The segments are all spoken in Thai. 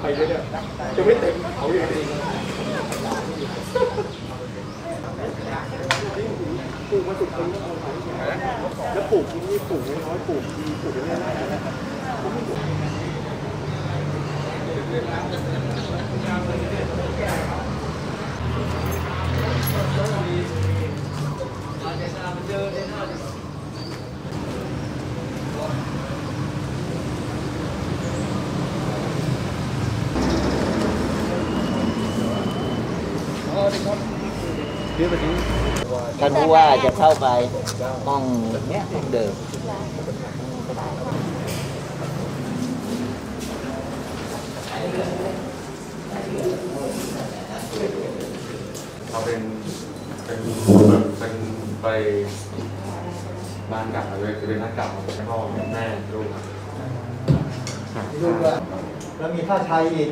ดไปเรื่อยๆจะไม่เต็มเขาอยู่ดีปลูกมาสุดคนแล้วปลูกที่นี่ปลูกน้อยๆปลูกดีปลูกเรื่อยๆนะ ท่านผู้ว่าจะเข้าไปห้องเนี้ยห้องเดิมเอาเป็นเป็นเป็นไปบ้านเก่าเลยจะเป็นบ้านเก่าของพ่อแม่ลูกครับลูกว่าแล้วมีค่าใช้อีก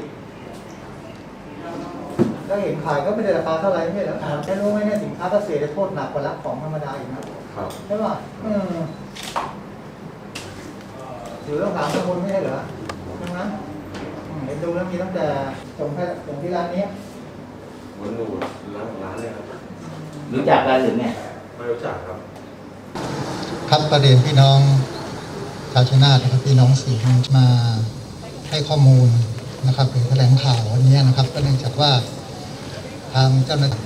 แล้วเห็นขายก็ไม่ได้ราคาเท่าไหร่ไม่ใช่เหรอแค่รู้ไหมเนี่ยสินค้าเกษตรจะโทษหนักกว่ารับของธรรมดาอีกนะครับใช่ป่ะอืมถือต้องถามข้างบนไม่ใช่เหรอใช่ไหมอืมเห็นดูแล้วมีตั้งแต่ส่งแค่ส่งที่ร้านนี้วันหนูร้านของร้านเลยครับรู้จักกันหรือไงไม่รู้จักครับ ครับประเด็นพี่น้องชาวชยนาทนะครับพี่น้องสี่คนมาให้ข้อมูลนะครับหรือแถลงข่าววันนี้นะครับ ก็เนื่องจากว่า ทางเจ้าหน้าที่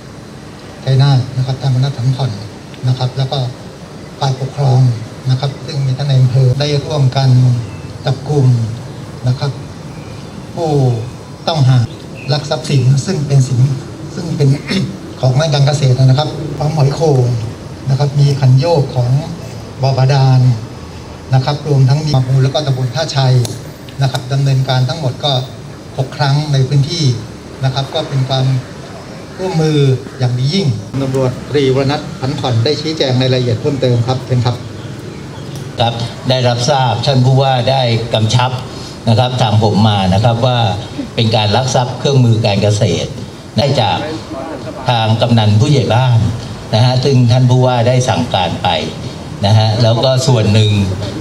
ชัยนานะครับทางคณะสังผ่อนนะครับ แล้วก็ฝ่ายปกครองนะครับ ซึ่งมีท่านในอำเภอได้ร่วมกันจับกลุ่มนะครับ ผู้ต้องหาลักทรัพย์สินซึ่งเป็นสินซึ่งเป็นของด้านการเกษตรนะครับพร้อมหอยโข่งนะครับ มีขันโยกของบอบาดาลนะครับ รวมทั้งมีมาบูแล้วก็ตำบลท่าชัยนะครับดำเนินการทั้งหมดก็ 6 ครั้งในพื้นที่นะครับ ก็เป็นความ ร่วมมืออย่างดียิ่งตำรวจตรีวรนัทพันผ่อนได้ชี้แจงในรายละเอียดเพิ่มเติมครับเป็นครับครับได้รับทราบท่านผู้ว่าได้กำชับนะครับทางผมมานะครับว่าเป็นการลักทรัพย์เครื่องมือการเกษตรได้จากทางกำนันผู้ใหญ่บ้านนะฮะซึ่งท่านผู้ว่าได้สั่งการไปนะฮะแล้วก็ส่วนหนึ่ง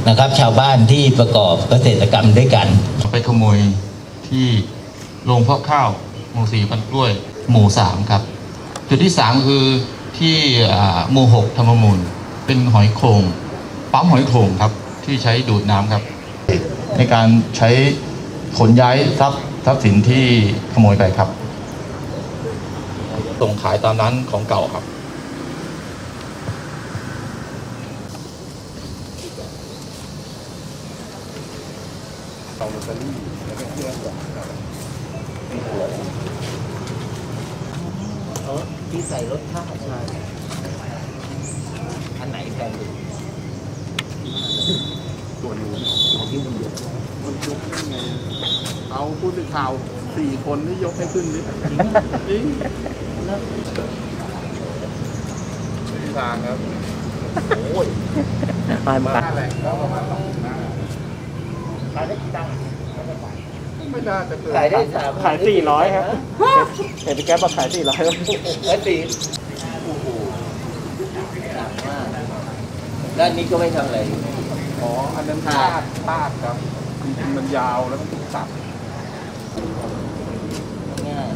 นะครับ ชาวบ้านที่ประกอบเกษตรกรรมด้วยกัน ไปขโมยที่โรงเพาะข้าวหมู่สี่พันกล้วย หมู่สามครับ จุดที่สามคือที่อ่าหมู่หกธรรมมูล เป็นหอยโขงปั๊มหอยโขงครับ ที่ใช้ดูดน้ำครับ ในการใช้ขนย้ายทรัพย์ทรัพย์สินที่ขโมยไปครับส่งขายตามร้านของเก่าครับ ที่ใส่รถข้าวใช่อันไหนแพงตัวนู้นมันยกขึ้นไงเอาผู้สื่อข่าวสี่คนที่ยกให้ขึ้นนี่จริงทางครับโอ้ยมาแหล่งก็ประมาณสองหน้าไม่น่าจะเกินขายได้สามขายสี่ร้อยครับเห็นพี่แก๊ปบอกขายสี่ร้อยเอ้ยสี่โอ้โหหนักมากด้านนี้ก็ไม่ทำอะไรอ๋อ อันนั้นพาดพาดครับจริงๆมันยาวแล้วต้องสับง่าย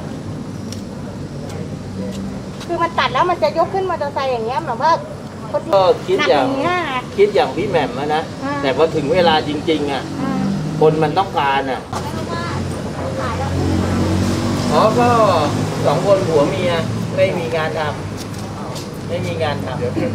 คือมันตัดแล้วมันจะยกขึ้นมอเตอร์ไซค์อย่างเงี้ยแบบว่าคนที่ก็คิดหนักอย่าองย่างเงี้ยไงคิดอย่างพี่แหม่มอะนะ อ่า แต่พอถึงเวลาจริง ๆ อะอ่าคนมันต้องการอะแล้วว่าขายแล้ว อ๋อก็สองคนผัวเมียไม่มีงานทำไม่มีงานทำ